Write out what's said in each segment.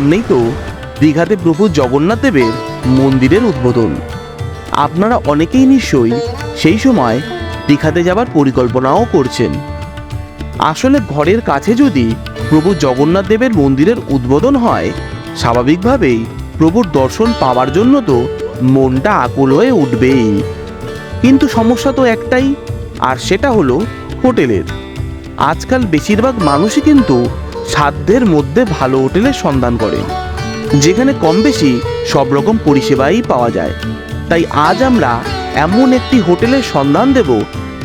সামনেই তো দীঘাতে প্রভু জগন্নাথ দেবের মন্দিরের উদ্বোধন। আপনারা অনেকেই নিশ্চয়ই সেই সময় দীঘাতে যাবার পরিকল্পনাও করছেন। আসলে ঘরের কাছে যদি প্রভু জগন্নাথ দেবের মন্দিরের উদ্বোধন হয়, স্বাভাবিকভাবেই প্রভুর দর্শন পাওয়ার জন্য তো মনটা আকুল হয়ে উঠবেই। কিন্তু সমস্যা তো একটাই, আর সেটা হলো হোটেলের। আজকাল বেশিরভাগ মানুষই কিন্তু সাধ্যের মধ্যে ভালো হোটেলের সন্ধান করে। যেখানে কম বেশি সব রকম পরিষেবাই পাওয়া যায়। তাই আজ আমরা এমন একটি হোটেলের সন্ধান দেব,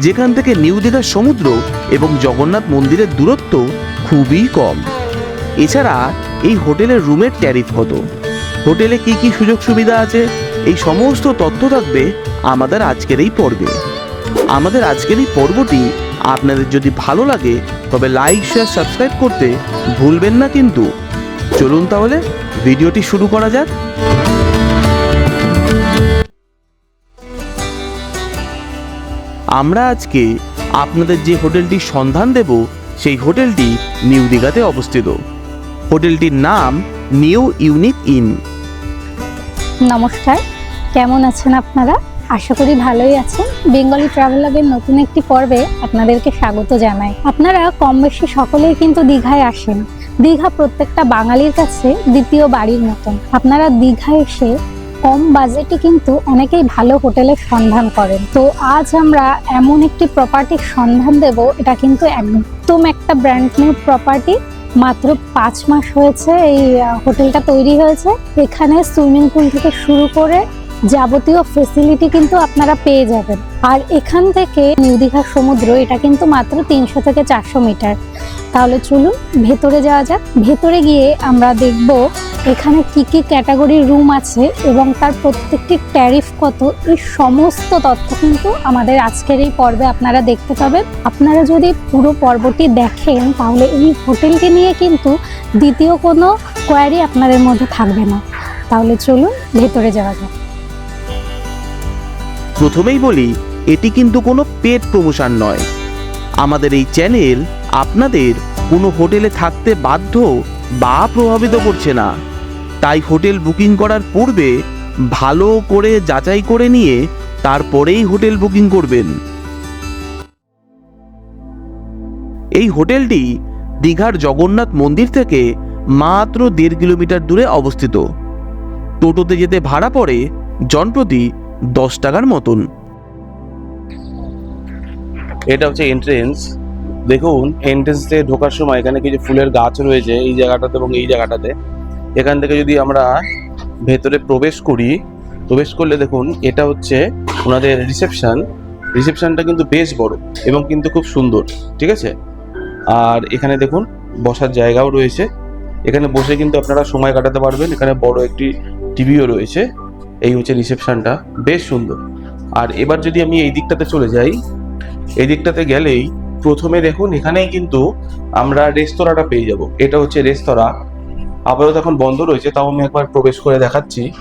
যেখান থেকে নিউ দীঘার সমুদ্র এবং জগন্নাথ মন্দিরের দূরত্ব খুবই কম। এছাড়া এই হোটেলের রুমের ট্যারিফ কত? হোটেলে কি কি সুযোগ সুবিধা আছে? এই সমস্ত তথ্য থাকবে আমাদের আজকের এই পর্বে। আমাদের আজকের এই পর্বটি আপনাদের যদি ভালো লাগে, তবে লাইক শেয়ার সাবস্ক্রাইব করতে ভুলবেন না কিন্তু। চলুন তাহলে ভিডিওটি শুরু করা যাক। আমরা আজকে আপনাদের যে হোটেলটির সন্ধান দেব, সেই হোটেলটি নিউ দীঘাতে অবস্থিত। হোটেলটির নাম নিউ ইউনিক ইন। নমস্কার, কেমন আছেন আপনারা? আশা করি ভালোই আছেন বেঙ্গলি ট্রাভেলাগের নতুন একটি পর্বে আপনাদেরকে স্বাগত জানাই। আপনারা কম বেশি সকলেই কিন্তু দীঘায় আসেন। দীঘা প্রত্যেকটা বাঙালির কাছে দ্বিতীয় বাড়ির মতন। আপনারা দীঘায় এসে কম বাজেটে কিন্তু অনেকেই ভালো হোটেলের সন্ধান করেন। তো আজ আমরা এমন একটি প্রপার্টির সন্ধান দেব, এটা কিন্তু একদম একটা ব্র্যান্ড নিউ প্রপার্টি মাত্র পাঁচ মাস হয়েছে এই হোটেলটা তৈরি হয়েছে। এখানে সুইমিং পুল থেকে শুরু করে যাবতীয় ফেসিলিটি কিন্তু আপনারা পেয়ে যাবেন। আর এখান থেকে নিউ দীঘার সমুদ্র, এটা কিন্তু মাত্র তিনশো থেকে চারশো মিটার। তাহলে চলুন ভেতরে যাওয়া যাক। ভেতরে গিয়ে আমরা দেখব এখানে কি কি ক্যাটাগরির রুম আছে এবং তার প্রত্যেকটি ট্যারিফ কত। এই সমস্ত তথ্য কিন্তু আমাদের আজকের এই পর্বে আপনারা দেখতে পাবেন। আপনারা যদি পুরো পর্বটি দেখেন, তাহলে এই হোটেলকে নিয়ে কিন্তু দ্বিতীয় কোনো কোয়ারি আপনাদের মধ্যে থাকবে না। তাহলে চলুন ভেতরে যাওয়া যাক। প্রথমেই বলি, এটি কিন্তু কোনো পেট প্রমোশন নয়। আমাদের এই চ্যানেল আপনাদের কোনো হোটেলে থাকতে বাধ্য বা প্রভাবিত করছে না। তাই হোটেল বুকিং করার পূর্বে ভালো করে যাচাই করে নিয়ে তারপরেই হোটেল বুকিং করবেন। এই হোটেলটি দীঘার জগন্নাথ মন্দির থেকে মাত্র দেড় কিলোমিটার দূরে অবস্থিত। টোটোতে যেতে ভাড়া পড়ে জনপ্রতি দশ টাকার মতন। এটা হচ্ছে এন্ট্রেন্স দেখুন এন্ট্রেন্সে ঢোকার সময় এখানে কিছু ফুলের গাছ রয়েছে এই জায়গাটাতে এবং এই জায়গাটাতে। এখান থেকে যদি আমরা ভেতরে প্রবেশ করি, প্রবেশ করলে দেখুন, এটা হচ্ছে ওনাদের রিসেপশন রিসেপশনটা কিন্তু বেশ বড় এবং কিন্তু খুব সুন্দর, ঠিক আছে? আর এখানে দেখুন, বসার জায়গাও রয়েছে। এখানে বসে কিন্তু আপনারা সময় কাটাতে পারবেন। এখানে বড় একটি টিভিও রয়েছে। এই হচ্ছে রিসেপশনটা, বেশ সুন্দর। আর এবার যদি আমি এই দিকটাতে চলে যাই, এই দিকটাতে গেলেই প্রথমে দেখুন এখানেই কিন্তু আমরা রেস্তোরাঁটা পেয়ে যাব। এটা হচ্ছে রেস্তোরাঁ। আপাতত এখন বন্ধ রয়েছে, তাও আমি একবার প্রবেশ করে দেখাচ্ছি।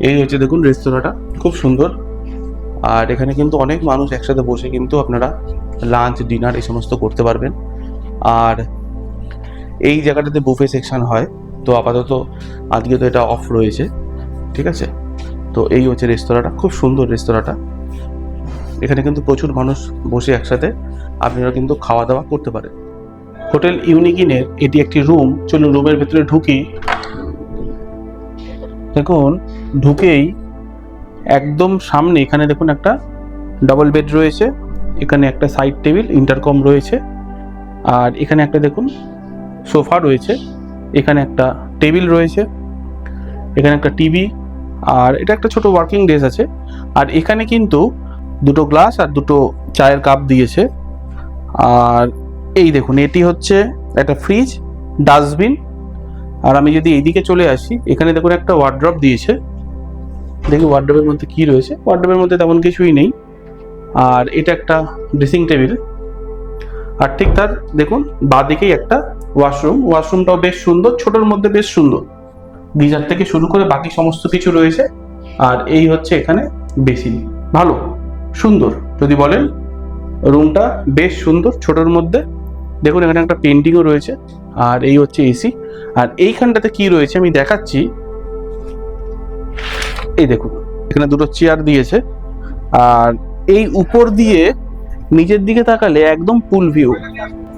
এই হচ্ছে দেখুন রেস্তোরাঁটা, খুব সুন্দর। আর এখানে কিন্তু অনেক মানুষ একসাথে বসে কিন্তু আপনারা লাঞ্চ ডিনার এই সমস্ত করতে পারবেন। আর এই জায়গাটাতে বুফে সেকশন হয়, তো আপাতত আজকে তো এটা অফ রয়েছে, ঠিক আছে? তো এই হচ্ছে রেস্তোরাঁটা, খুব সুন্দর রেস্তোরাঁটা। এখানে কিন্তু প্রচুর মানুষ বসে একসাথে আপনারা কিন্তু খাওয়া দাওয়া করতে পারেন। হোটেল ইউনিকিনের এটি একটি রুম, চলুন রুমের ভেতরে ঢুকি। দেখুন, ঢুকেই একদম সামনে এখানে দেখুন একটা ডাবল বেড রয়েছে, এখানে একটা সাইড টেবিল ইন্টারকম রয়েছে, আর এখানে একটা দেখুন সোফা রয়েছে, এখানে একটা টেবিল রয়েছে, এখানে একটা টিভি আর এটা একটা ছোট ওয়ার্কিং ডেস আছে। আর এখানে কিন্তু দুটো গ্লাস আর দুটো চায়ের কাপ দিয়েছে। আর এই দেখুন, এটি হচ্ছে একটা ফ্রিজ ডাস্টবিন আর আমি যদি এইদিকে চলে আসি, এখানে দেখুন একটা ওয়ার্ড্রপ দিয়েছে। দেখি ওয়ার্ড্রপের মধ্যে কি রয়েছে? ওয়ার্ড্রপের মধ্যে তেমন কিছুই নেই। আর এটা একটা ড্রেসিং টেবিল আর ঠিক তার দেখুন, বাঁদিকেই একটা ওয়াশরুম ওয়াশরুমটাও বেশ সুন্দর, ছোটোর মধ্যে বেশ সুন্দর। গিজার থেকে শুরু করে বাকি সমস্ত কিছু রয়েছে। আর এই হচ্ছে এখানে বেসিন। ভালো, সুন্দর। যদি বলেন, রুমটা বেশ সুন্দর ছোটোর মধ্যে। দেখুন, এখানে একটা পেন্টিংও রয়েছে। আর এই হচ্ছে এসি। আর এইখানটাতে কি রয়েছে আমি দেখাচ্ছি। এই দেখুন, এখানে দুটো চেয়ার দিয়েছে। আর এই উপর দিয়ে নিচের দিকে তাকালে একদম পুল ভিউ।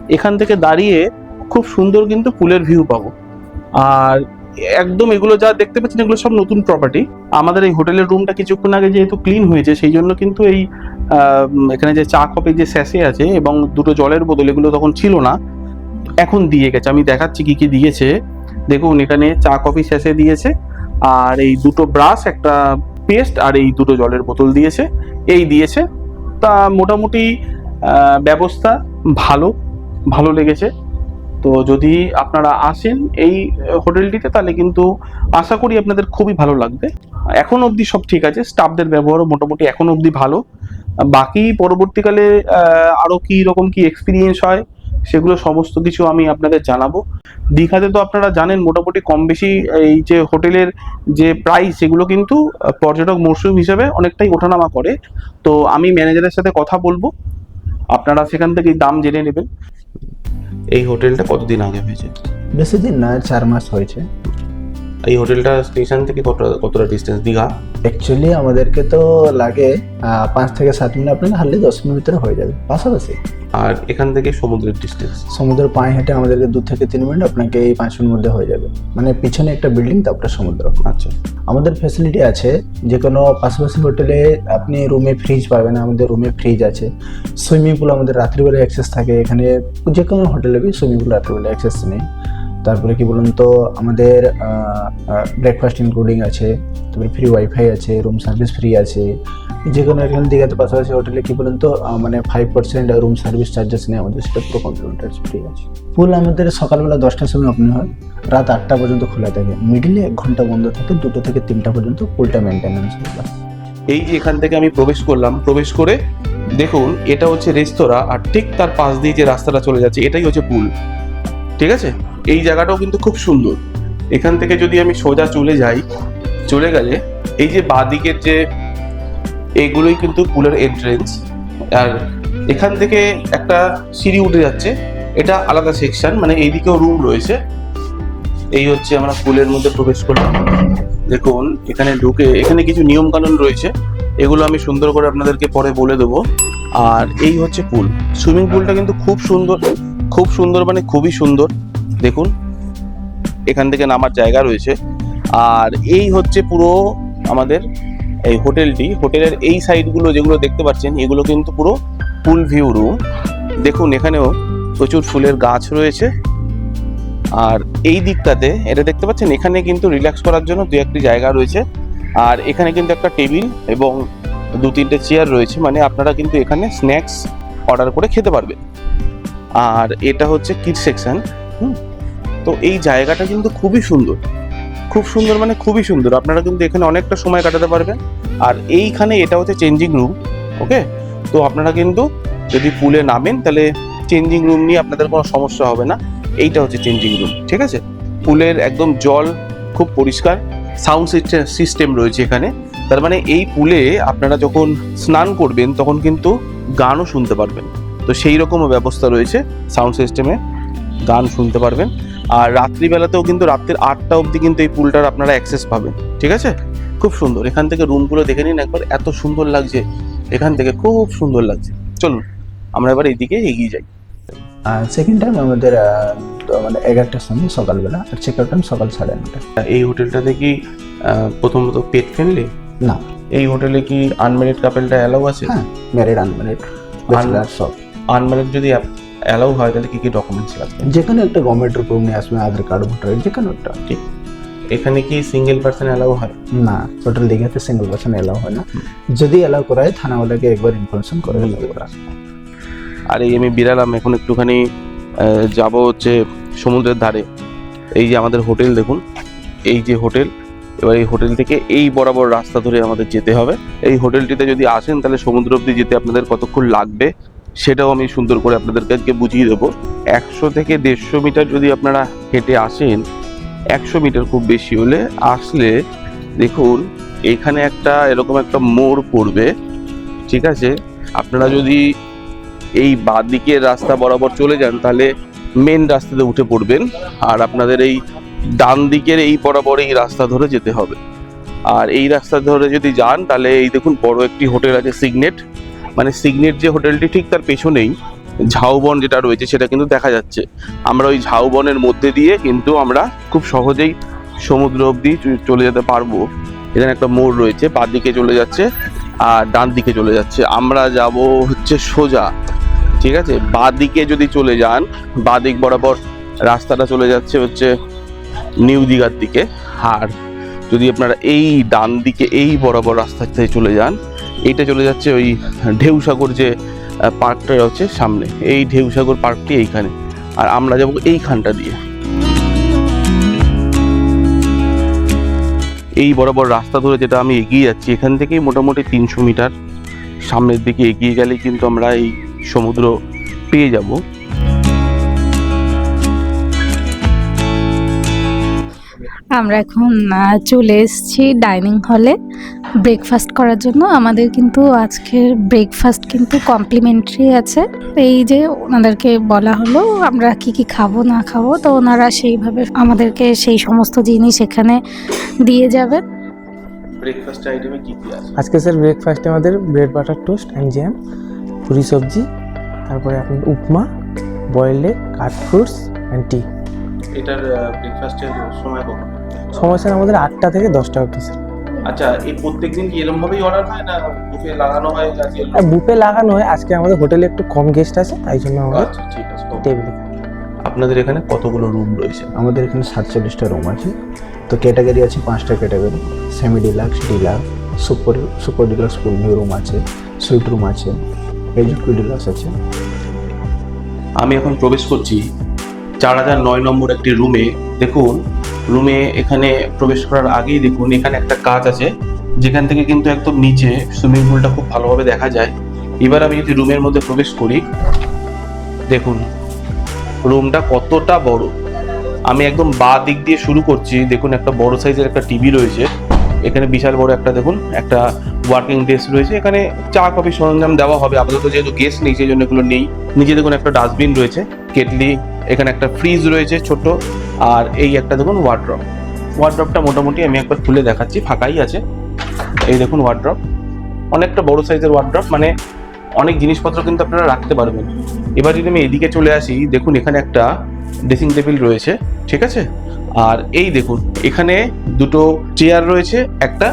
এখান থেকে দাঁড়িয়ে খুব সুন্দর কিন্তু পুলের ভিউ পাবো। আর একদম এগুলো যা দেখতে পাচ্ছেন, এগুলো সব নতুন প্রপার্টি আমাদের এই হোটেলের রুমটা কিছুক্ষণ আগে যেহেতু ক্লিন হয়েছে, সেই জন্য কিন্তু এই এখানে যে চা কপের যে স্যাসে আছে এবং দুটো জলের বোতল, এগুলো তখন ছিল না, এখন দিয়ে গেছে। আমি দেখাচ্ছি কি কি দিয়েছে। দেখুন, এখানে চা কফি স্যাসে দিয়েছে, আর এই দুটো ব্রাশ একটা পেস্ট আর এই দুটো জলের বোতল দিয়েছে। এই দিয়েছে। তা মোটামুটি ব্যবস্থা ভালো ভালো লেগেছে। তো যদি আপনারা আসেন এই হোটেলটিতে, তাহলে কিন্তু আশা করি আপনাদের খুবই ভালো লাগবে। এখন অবধি সব ঠিক আছে, স্টাফদের ব্যবহারও মোটামুটি এখন অবধি ভালো। বাকি পরবর্তীকালে আরও কী রকম কি এক্সপিরিয়েন্স হয়, সেগুলো সমস্ত কিছু আমি আপনাদের জানাব। দীঘাতে তো আপনারা জানেন, মোটামুটি কম বেশি এই যে হোটেলের যে প্রাইস সেগুলো কিন্তু পর্যটক মরশুম হিসেবে অনেকটাই ওঠানামা করে। তো আমি ম্যানেজারের সাথে কথা বলব। আপনারা সেখান থেকে দাম জেনে নেবেন। এই হোটেলটা কতদিন আগে হয়েছে? বেশি দিন না চার মাস হয়েছে। এই হোটেলটা স্টেশন থেকে কতটা কতটা ডিস্টেন্স দীঘা? অ্যাকচুয়ালি আমাদেরকে তো লাগে পাঁচ থেকে সাত মিনিট আপনার হারলে দশ মিনিট ভিতরে হয়ে যাবে পাশাপাশি। আর এখান থেকে সমুদ্রের ডিস্টেন্স সমুদ্র পায়ে হেঁটে আমাদেরকে দু থেকে তিন মিনিট আপনাকে এই পাঁচ মিনিট মধ্যে হয়ে যাবে। মানে পিছনে একটা বিল্ডিং তারপরে সমুদ্র। আচ্ছা। আমাদের ফ্যাসিলিটি আছে যে কোনো পাশাপাশি হোটেলে আপনি রুমে ফ্রিজ পাবেন আমাদের রুমে ফ্রিজ আছে। সুইমিং পুল আমাদের রাত্রিবেলা অ্যাক্সেস থাকে এখানে যে কোনো হোটেলে বি সুইমিং পুল রাত্রিবেলা অ্যাক্সেস নেই। তারপরে কি বলুন তো, আমাদের ব্রেকফাস্ট ইনক্লুডিং আছে, তারপরে ফ্রি ওয়াইফাই আছে রুম সার্ভিস ফ্রি আছে, যে কোনো এখানে দীঘাতে পাশাপাশি হোটেলে কি বলুন তো মানে five percent room service charges নেই আমাদের, সেটা পুরো কমপ্লিমেন্টারি ফ্রি আছে। পুল আমাদের সকালবেলা দশটার সময় ওপেন হয়, রাত আটটা পর্যন্ত খোলা থাকে। মিডিলে এক ঘণ্টা বন্ধ থাকে, দুটো থেকে তিনটা পর্যন্ত পুলটা মেনটেন্যান্স হয় এই যে এখান থেকে আমি প্রবেশ করলাম, প্রবেশ করে দেখুন, এটা হচ্ছে রেস্তোরাঁ আর ঠিক তার পাশ দিয়ে যে রাস্তাটা চলে যাচ্ছে, এটাই হচ্ছে পুল ঠিক আছে? এই জায়গাটাও কিন্তু খুব সুন্দর। এখান থেকে যদি আমি সোজা চলে যাই, চলে গেলে এই যে বাঁদিকের যে এগুলোই কিন্তু পুলের এন্ট্রেন্স আর এখান থেকে একটা সিঁড়ি উঠে যাচ্ছে। এটা আলাদা সেকশন মানে এইদিকেও রুম রয়েছে। এই হচ্ছে আমরা পুলের মধ্যে প্রবেশ করলাম। দেখুন, এখানে ঢুকে এখানে কিছু নিয়ম কানুন রয়েছে। এগুলো আমি সুন্দর করে আপনাদেরকে পরে বলে দেবো। আর এই হচ্ছে পুল। সুইমিং পুলটা কিন্তু খুব সুন্দর। খুব সুন্দর মানে খুবই সুন্দর। দেখুন, এখান থেকে নামার জায়গা রয়েছে। আর এই হচ্ছে পুরো আমাদের এই হোটেলটি। হোটেলের এই সাইডগুলো যেগুলো দেখতে পাচ্ছেন, এগুলো কিন্তু পুরো ফুল ভিউ রুম। দেখুন, এখানেও প্রচুর ফুলের গাছ রয়েছে। আর এই দিকটাতে, এটা দেখতে পাচ্ছেন, এখানে কিন্তু রিল্যাক্স করার জন্য দু একটি জায়গা রয়েছে। আর এখানে কিন্তু একটা টেবিল এবং দু তিনটে চেয়ার রয়েছে। মানে আপনারা কিন্তু এখানে স্ন্যাক্স অর্ডার করে খেতে পারবেন। আর এটা হচ্ছে কিড সেকশন, হুম? তো এই জায়গাটা কিন্তু খুবই সুন্দর। খুব সুন্দর মানে খুবই সুন্দর। আপনারা কিন্তু এখানে অনেকটা সময় কাটাতে পারবেন। আর এইখানে এটা হচ্ছে চেঞ্জিং রুম ওকে তো আপনারা কিন্তু যদি পুলে নামেন, তাহলে চেঞ্জিং রুম নিয়ে আপনাদের কোনো সমস্যা হবে না। এইটা হচ্ছে চেঞ্জিং রুম ঠিক আছে? পুলের একদম জল খুব পরিষ্কার সাউন্ড সিস্টেম রয়েছে এখানে। তার মানে এই পুলে আপনারা যখন স্নান করবেন, তখন কিন্তু গানও শুনতে পারবেন। তো সেই রকমও ব্যবস্থা রয়েছে সাউন্ড সিস্টেমে গান শুনতে পারবেন। আর রাত্রিবেলাতেও কিন্তু রাত্রির আটটা অবধি কিন্তু এই পুলটার আপনারা অ্যাক্সেস পাবেন। ঠিক আছে? খুব সুন্দর। এখান থেকে রুমগুলো দেখে নিন একবার। এত সুন্দর লাগছে। এখান থেকে খুব সুন্দর লাগছে। চলুন আমরা এবার এইদিকে এগিয়ে যাই। সেকেন্ড টাইম আমাদের মানে এগারোটার সময় সকালবেলা আর চেক আউট টাইম সকাল সাড়ে নটা এই হোটেলটাতে কি প্রথমত পেট ফ্রেন্ডলি না। এই হোটেলে কি আনম্যারিড কাপেলটা অ্যালাউ আছে? হ্যাঁ ম্যারিড ব্যাচেলার সব। আনম্যারিড যদি অ্যালাউ হয় তাহলে কি কি ডকুমেন্টস লাগবে? যেখানে একটা গভর্নমেন্টের প্রুফ নিয়ে আসবে আধার কার্ড ভোটার যে কোনো একটা। ঠিক। এখানে কি সিঙ্গেল পার্সন অ্যালাউ হয়? না টোটাল দীঘাতে সিঙ্গেল পার্সন অ্যালাউ হয় না। যদি অ্যালাউ করা হয় থানাওয়ালাকে একবার ইনফরমেশন করে দিলে ওরা। আর এই আমি বিড়ালাম এখন একটুখানি যাব হচ্ছে সমুদ্রের ধারে। এই যে আমাদের হোটেল দেখুন এই যে হোটেল এবার এই হোটেল থেকে এই বরাবর রাস্তা ধরে আমাদের যেতে হবে। এই হোটেলটিতে যদি আসেন তাহলে সমুদ্র অব্দি যেতে আপনাদের কতক্ষণ লাগবে? সেটাও আমি সুন্দর করে আপনাদেরকে আজকে বুঝিয়ে দেবো। একশো থেকে দেড়শো মিটার যদি আপনারা হেঁটে আসেন, একশো মিটার খুব বেশি হলে আসলে দেখুন, এখানে একটা এরকম একটা মোড় পড়বে, ঠিক আছে? আপনারা যদি এই বাঁ দিকের রাস্তা বরাবর চলে যান, তাহলে মেন রাস্তাতে উঠে পড়বেন আর আপনাদের এই ডান দিকের এই বরাবর এই রাস্তা ধরে যেতে হবে। আর এই রাস্তা ধরে যদি যান, তাহলে এই দেখুন বড় একটি হোটেল আছে সিগনেট। মানে সিগনেট যে হোটেলটি ঠিক তার পেছনেই ঝাউবন যেটা রয়েছে সেটা কিন্তু দেখা যাচ্ছে। আমরা ওই ঝাউবনের মধ্যে দিয়ে কিন্তু আমরা খুব সহজেই সমুদ্র অবধি চলে যেতে পারব। এখানে একটা মোড় রয়েছে বাঁ দিকে চলে যাচ্ছে আর ডান দিকে চলে যাচ্ছে। আমরা যাব হচ্ছে সোজা, ঠিক আছে? বাঁ দিকে যদি চলে যান, বাঁ দিক বরাবর রাস্তাটা চলে যাচ্ছে হচ্ছে নিউ দীঘার দিকে। আর যদি আপনারা এই ডান দিকে, এই বরাবর রাস্তাতে চলে যান এইটা চলে যাচ্ছে ওই ঢেউসাগর যে পার্কটা হচ্ছে সামনে। এই ঢেউসাগর পার্কটি এইখানে। আর আমরা যাব এইখানটা দিয়ে। এই বরাবর রাস্তা ধরে যেটা আমি এগিয়ে যাচ্ছি, এখান থেকেই মোটামুটি তিনশো মিটার। সামনের দিকে এগিয়ে গেলে কিন্তু আমরা এই সমুদ্র পেয়ে যাব। আমরা এখন চলে এসেছি ডাইনিং হলে। ব্রেকফাস্ট করার জন্য আমাদের কিন্তু আজকের ব্রেকফাস্ট কিন্তু কমপ্লিমেন্টারি আছে। এই যে ওনাদেরকে বলা হলো আমরা কি কি খাব না খাব তো ওনারা সেইভাবে আমাদেরকে সেই সমস্ত জিনিস এখানে দিয়ে যাবেন। ব্রেকফাস্ট আইটেমে কি কি আছে? আজকে স্যার ব্রেকফাস্টে আমাদের bread butter toast and jam puri সবজি তারপরে আপনার upma boiled egg cut fruits and tea এটার ব্রেকফাস্টের সময় কখন? সময় স্যার আমাদের আটটা থেকে দশটা অবধি স্যার আচ্ছা এই প্রত্যেকদিন কি এরকম ভাবেই অর্ডার হয় না বুফে লাগানো হয় বুফে লাগানো হয়? আজকে আমাদের হোটেলে একটু কম গেস্ট আছে তাই জন্য আমাদের আচ্ছা ঠিক আছে টেবিলে আপনাদের এখানে কতগুলো রুম রয়েছে? আমাদের এখানে সাতচল্লিশটা রুম আছে। তো ক্যাটাগরি আছে পাঁচটা category semi deluxe deluxe super super deluxe full view room আছে সুইট রুম আছে এজুকিউ ডিলাক্স আছে। আমি এখন প্রবেশ করছি। চার হাজার নয় নম্বর একটি রুমে দেখুন রুমে এখানে প্রবেশ করার আগেই দেখুন, এখানে একটা কাজ আছে, যেখান থেকে কিন্তু একদম নিচে সুইমিং পুলটা খুব ভালোভাবে দেখা যায়। এবার আমি যদি রুমের মধ্যে প্রবেশ করি, দেখুন রুমটা কতটা বড়। আমি একদম বা দিক দিয়ে শুরু করছি, দেখুন একটা বড় সাইজের একটা টিভি রয়েছে। এখানে বিশাল বড় একটা, দেখুন, একটা ওয়ার্কিং ডেস্ক রয়েছে। এখানে চা কফি সরঞ্জাম দেওয়া হবে। আপাতত যেহেতু গেস্ট নেই, সেই জন্য এগুলো নেই। নিচে দেখুন একটা ডাস্টবিন রয়েছে, কেটলি, এখানে একটা ফ্রিজ রয়েছে ছোট। আর এই একটা দেখুন ওয়ার্ড্রপ ওয়ার্ড্রপটা মোটামুটি আমি একবার খুলে দেখাচ্ছি, ফাঁকাই আছে। এই দেখুন ওয়ার্ড্রপ অনেকটা বড় সাইজের ওয়ার্ড্রপ মানে অনেক জিনিসপত্র কিন্তু আপনারা রাখতে পারবেন। এবার যদি আমি এদিকে চলে আসি, দেখুন এখানে একটা ড্রেসিং টেবিল রয়েছে, ঠিক আছে? আর এই দেখুন, এখানে দুটো চেয়ার রয়েছে, একটা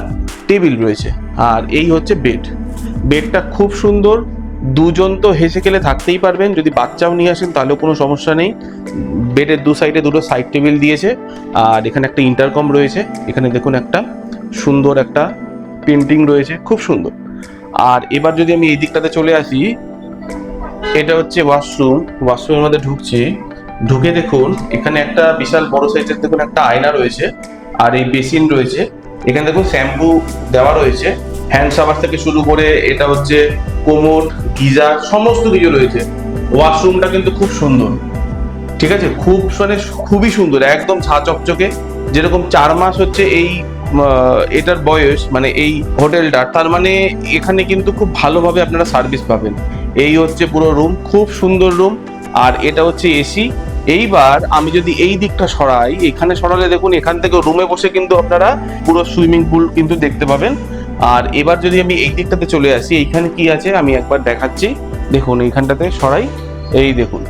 টেবিল রয়েছে। আর এই হচ্ছে বেড বেডটা খুব সুন্দর দুজন তো হেসে খেলে থাকতেই পারবেন। যদি বাচ্চাও নিয়ে আসেন, তাহলেও কোনো সমস্যা নেই। বেডের দু সাইডে দুটো সাইড টেবিল দিয়েছে। আর এখানে একটা ইন্টারকম রয়েছে। এখানে দেখুন একটা সুন্দর একটা পেন্টিং রয়েছে। খুব সুন্দর। আর এবার যদি আমি এই দিকটাতে চলে আসি, এটা হচ্ছে ওয়াশরুম ওয়াশরুমের মধ্যে ঢুকছি। ঢুকে দেখুন, এখানে একটা বিশাল বড় সাইজের দেখুন একটা আয়না রয়েছে। আর এই বেসিন রয়েছে। এখানে দেখুন শ্যাম্পু দেওয়া রয়েছে। হ্যান্ড শাওয়ার থেকে শুরু করে এটা হচ্ছে কোমোট গিজার সমস্ত কিছু রয়েছে। ওয়াশরুমটা কিন্তু খুব সুন্দর। ঠিক আছে? খুব মানে খুবই সুন্দর, একদম ছা চকচকে। যেরকম চার মাস হচ্ছে এই এটার বয়স মানে এই হোটেলটার তার মানে এখানে কিন্তু খুব ভালোভাবে আপনারা সার্ভিস পাবেন। এই হচ্ছে পুরো রুম খুব সুন্দর রুম আর এটা হচ্ছে এসি এইবার আমি যদি এই দিকটা সরাই, এখানে সরালে দেখুন, এখান থেকে রুমে বসে কিন্তু আপনারা পুরো সুইমিং পুল কিন্তু দেখতে পাবেন। আর এবার যদি আমি এই দিকটাতে চলে আসি, এইখানে কি আছে? আমি একবার দেখাচ্ছি। দেখুন, এইখানটাতে সরাই। এই দেখুন,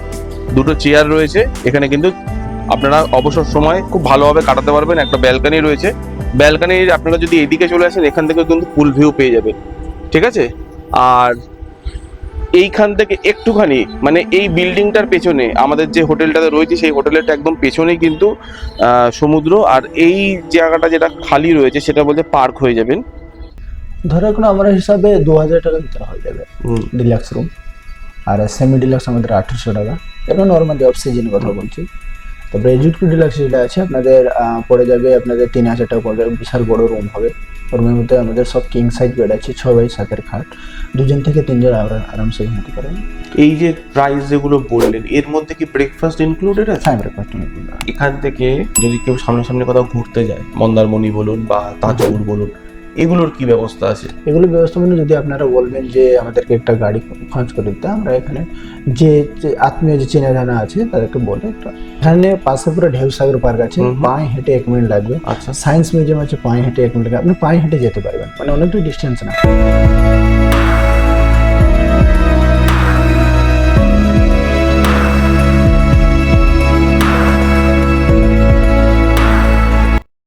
দুটো চেয়ার রয়েছে। এখানে কিন্তু আপনারা অবসর সময় খুব ভালোভাবে কাটাতে পারবেন। একটা ব্যালকানি রয়েছে। ব্যালকানির আপনারা যদি এদিকে চলে আসেন, এখান থেকে কিন্তু ফুল ভিউ পেয়ে যাবেন ঠিক আছে? আর এইখান থেকে একটুখানি মানে এই বিল্ডিংটার পেছনে, আমাদের যে হোটেলটাতে রয়েছে, সেই হোটেলের একদম পেছনেই কিন্তু সমুদ্র। আর এই জায়গাটা যেটা খালি রয়েছে, সেটা বলতে পার্ক হয়ে যাবেন। ধরে কোনো আমার হিসাবে দু হাজার টাকার ভিতরে হয়ে যাবে ডিলাক্স রুম আর সেমি ডিলাক্স আমাদের আঠেরোশো টাকা। এটা নর্মালি অফ সিজনের কথা বলছি। তারপরে এজুকিউ ডিলাক্স যেটা আছে আপনাদের পড়ে যাবে আপনাদের তিন হাজার টাকা পড়ে যাবে বিশাল বড় রুম হবে। রুমের মধ্যে আমাদের সব কিং সাইজ বেড আছে ছ বাই সাতের খাট। দুজন থেকে তিনজন আরা- আরামসে ঘুমাতে পারেন এই যে প্রাইস যেগুলো বললেন এর মধ্যে কি ব্রেকফাস্ট ইনক্লুডেড আছে? হ্যাঁ ব্রেকফাস্ট ইনক্লুডেড এখান থেকে যদি কেউ সামনে সামনে কোথাও ঘুরতে যায় মন্দারমণি বলুন বা তাজপুর বলুন এগুলোর কি ব্যবস্থা আছে? এগুলোর ব্যবস্থা মানে যদি আপনারা বলবেন যে আমাদেরকে একটা গাড়ি খরচ করে দিতে আমরা এখানে যে আত্মীয় যে চেনা জানা আছে তাদেরকে বলে এখানে পাশে পুরো ঢেউ সাগর পার্ক আছে। পায়ে হেঁটে এক মিনিট লাগবে। আচ্ছা। সায়েন্স মিউজিয়াম আছে পায়ে হেঁটে এক মিনিট লাগবে। আপনি পায়ে হেঁটে যেতে পারবেন মানে অনেকটাই ডিস্টেন্স না।